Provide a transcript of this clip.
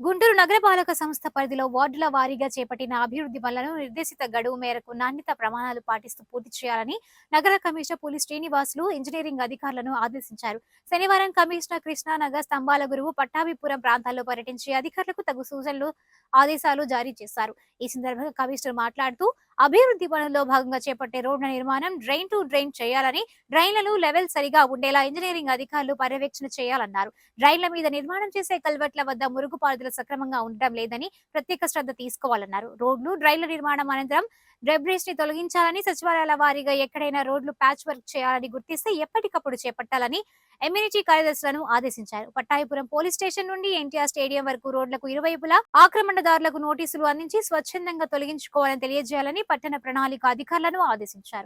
గుంటూరు నగరపాలక సంస్థ పరిధిలో వార్డుల వారీగా చేపట్టిన అభివృద్ధి పనులను నిర్దేశిత గడువు మేరకు నాణ్యత ప్రమాణాలు పాటిస్తూ పూర్తి చేయాలని నగర కమిషనర్ పులి శ్రీనివాసులు ఇంజనీరింగ్ అధికారులను ఆదేశించారు. శనివారం కమిషనర్ కృష్ణానగర్ స్తంభాల గురువు పట్టాభిపురం ప్రాంతాల్లో పర్యటించి అధికారులకు తగు సూచనలు ఆదేశాలు జారీ చేశారు. ఈ సందర్భంగా కమిషనర్ మాట్లాడుతూ అభివృద్ధి పనుల్లో భాగంగా చేపట్టే రోడ్ల నిర్మాణం డ్రైన్ టు డ్రైన్ చేయాలని డ్రైన్లను లెవెల్ సరిగా ఉండేలా ఇంజనీరింగ్ అధికారులు పర్యవేక్షణ చేయాలన్నారు. డ్రైన్ల మీద నిర్మాణం చేసే కల్వెట్ల వద్ద మురుగుపారుదల సక్రమంగా ఉండటం లేదని ప్రత్యేక శ్రద్ధ తీసుకోవాలన్నారు. రోడ్లు డ్రైన్ల నిర్మాణం అనంతరం డెబ్రేజ్ని తొలగించాలని సచివాలయాల వారీగా ఎక్కడైనా రోడ్లు ప్యాచ్ వర్క్ చేయాలని గుర్తిస్తే ఎప్పటికప్పుడు చేపట్టాలని ఎమ్యూనిటీ కార్యదర్శులను ఆదేశించారు. పట్టాయిపురం పోలీస్ స్టేషన్ నుండి ఎన్టీఆర్ స్టేడియం వరకు రోడ్లకు ఇరువైపులా ఆక్రమణదారులకు నోటీసులు అందించి స్వచ్ఛందంగా తొలగించుకోవాలని తెలియజేయాలని పట్టణ ప్రణాళిక అధికారులను ఆదేశించారు.